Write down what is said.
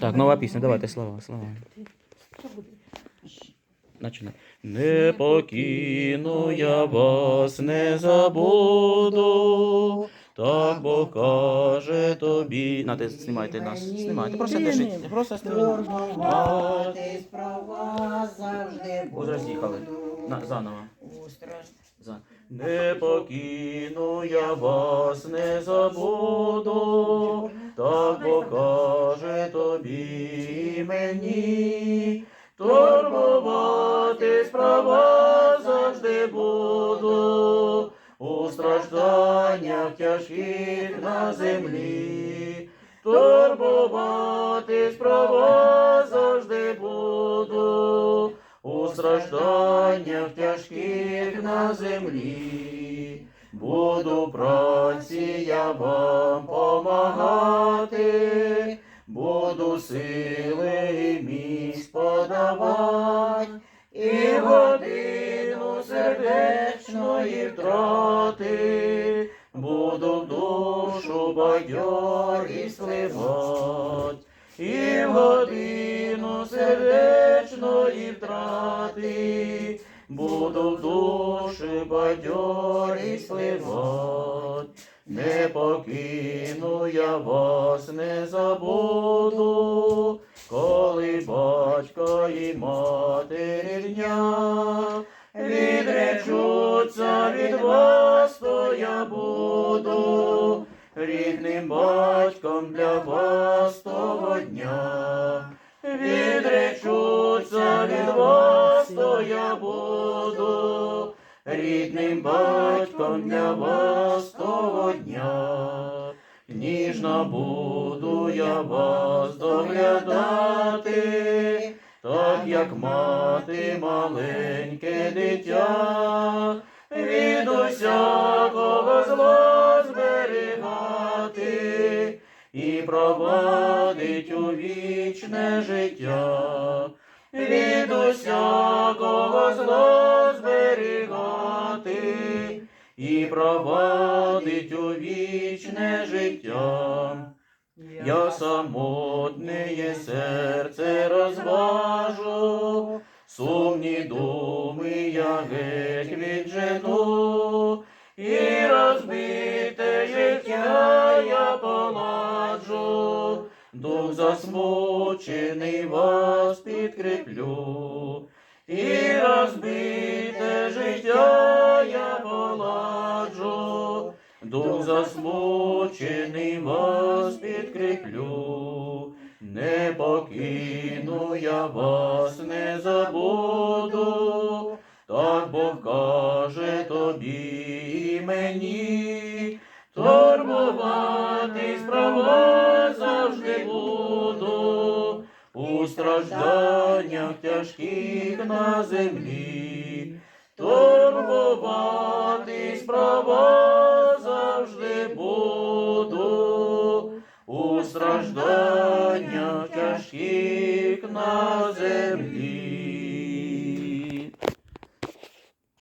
Так, нова пісня, давайте слова, слова. Начинай. Не покину я вас, не забуду. Так Бог каже тобі. На, ти знімайте нас. Знімайте, просто держіть. Просто завжди Ось роз'їхали. На, заново. Не покину я вас, не забуду. Так Бог каже тобі мені. Турбуватись про вас завжди буду. У стражданнях тяжких на землі. Турбуватись про вас завжди буду. У стражданнях тяжких на землі. Буду праці я вам сили міць подавать, і годину сердечної втрати, буду в душу бадьорі сливать, і годину сердечної втрати, буду в душі бадьорі сливать. Не покину я вас, не забуду, коли батька і матері дня відречуться від вас, то я буду рідним батьком для вас того дня. Відречуться від вас, то я буду рідним батьком для вас. Ніжно буду я вас доглядати, так як мати маленьке дитя, від усякого зла зберігати і провадить у вічне життя, від усякого зла зберігати і провадить у вічне життя. Я самотне серце розважу, сумні думи я геть віджену, і розбите життя я поладжу, дух засмучений вас підкріплю, і розбите засмучений вас підкріплю, не покину я вас, не забуду, так Бог каже тобі і мені, турбуватись про вас завжди буду, у стражданнях тяжких на землі, турбуватись про вас у стражданнях тяжких на землі.